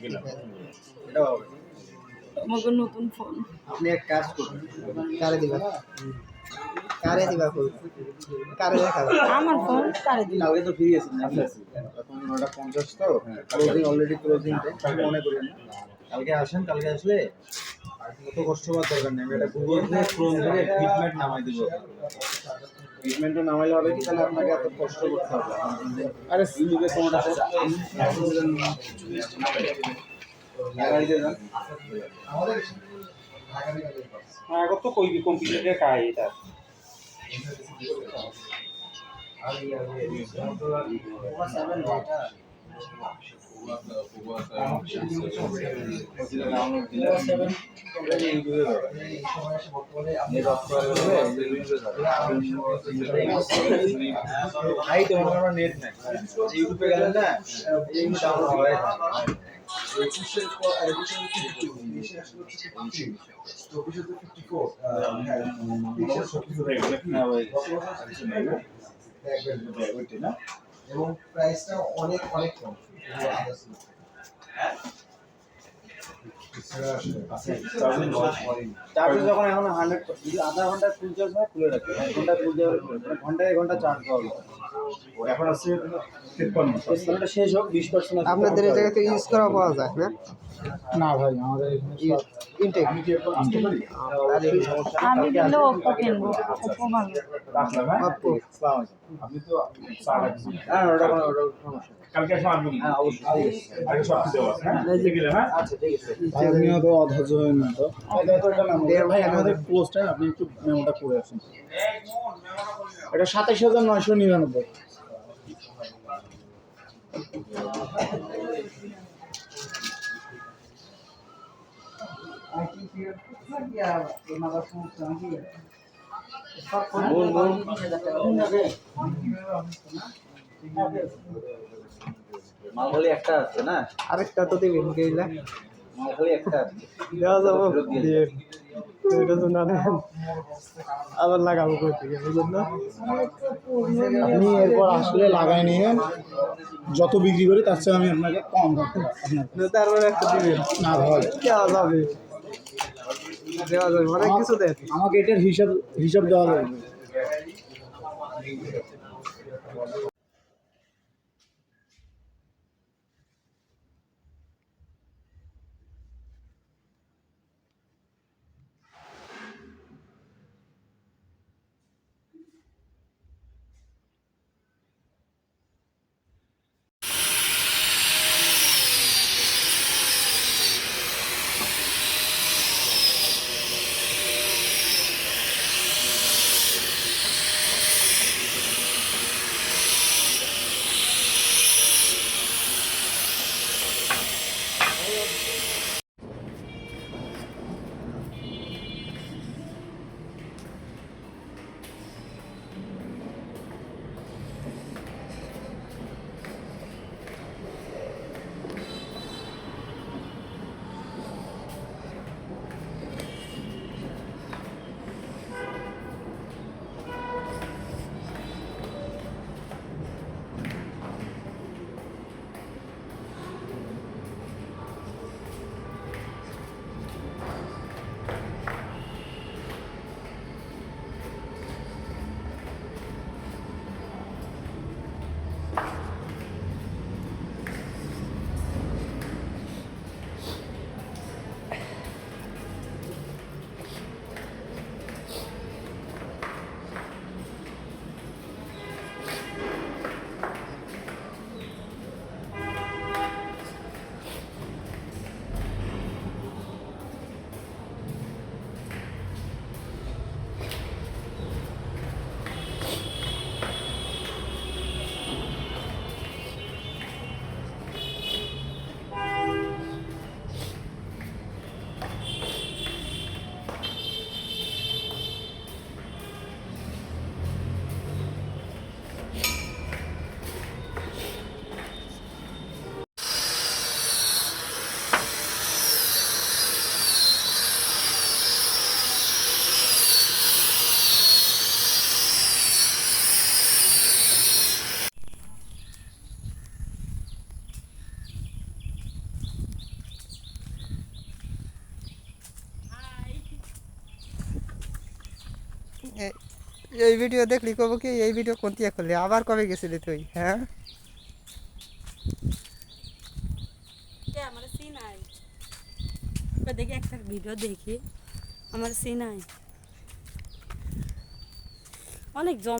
হবে। আমাকে নতুন ফোন আপনি এক কাজ করুন কারে দিবা? কারে দিবা ফোন কারে দেখাবে আমার ফোন কারে দিবা? কালকে তো ফ্রি আছি আচ্ছা এখন নটা পঞ্চাশ তো ক্লোজিং অলরেডি ক্লোজিং টাইম মনে করেন কালকে আসেন কালকে আসলে কত কষ্ট করার দরকার নেই, আমি এটা গুগল থেকে ক্রোম থেকে ফিটমেট নামাই দিব ফিটমেন্টটা নামাইলে হবে কি? তাহলে আপনাকে এত কষ্ট করতে হবে। আরে ইউটিউবে কোনটা হ্যাঁ এখন তো কই কম্পিউটারে কাজ এটা। হাই তো আমার নেট নাই ইউটিউবে গেলে না এইগুলো ডাউনলোড হয় না ভাই এবং প্রাইসটা অনেক অনেক কম। চার্জ যখন এখন হান্ড্রেড যদি আধা ঘণ্টা ফুল চার্জ হয় খুলে রাখবে এক ঘণ্টা ফুল এক ঘণ্টা চার্জ পাওয়া এখন আছে তিপ্পান্ন। শেষ হোক বিশ পার্সেন্ট আপনাদের এই জায়গাতে ইউজ করা পাওয়া যায় না? না ভাই আমাদের ইনটেক আমি কিন্তু ওপ্পো কিনবো ওপ্পো ভালো হ্যাঁ আপনি তো হ্যাঁ ওটা কোনো ওটা সমস্যা কালকে এসে আনবেন হ্যাঁ অবশ্যই। আগে সব কিছু আছে হ্যাঁ? দেখে গেলেন হ্যাঁ? আচ্ছা ঠিক আছে। আপনিও তো অধৈর্য হয়ে না তো ভাই ভাই আমাদের ক্লোজটা আপনি একটু মেমোটা করে আসুন। এটা সাতাশ হাজার নয়শো নিরানব্বই। মালখালি একটা আছে না? আরেকটা তো দিবেন গেইলা মালখালি একটা আছে। দেওয়া যাব। দিয়ে এটা তো না আবার লাগাবো কই থেকে বুঝলেন না আপনি এরপর আসলে লাগাই নিয়ে যত বিক্রি করি তার চেয়ে আমি আপনাকে কম আপনার তারপরে একটা দিবেন। না ভাই যাবে। দেওয়া যাবে অনেক কিছু দেন আমাকে এটার হিসাব হিসাব দেওয়া লাগবে এই ভিডিও দেখলি কব কি, এই ভিডিও কোন দিয়ে করলি আবার কবে গেছিলি তুই হ্যাঁ? আমার সিন আই দেখি একটা ভিডিও দেখি। আমার সিন আই অনেক জম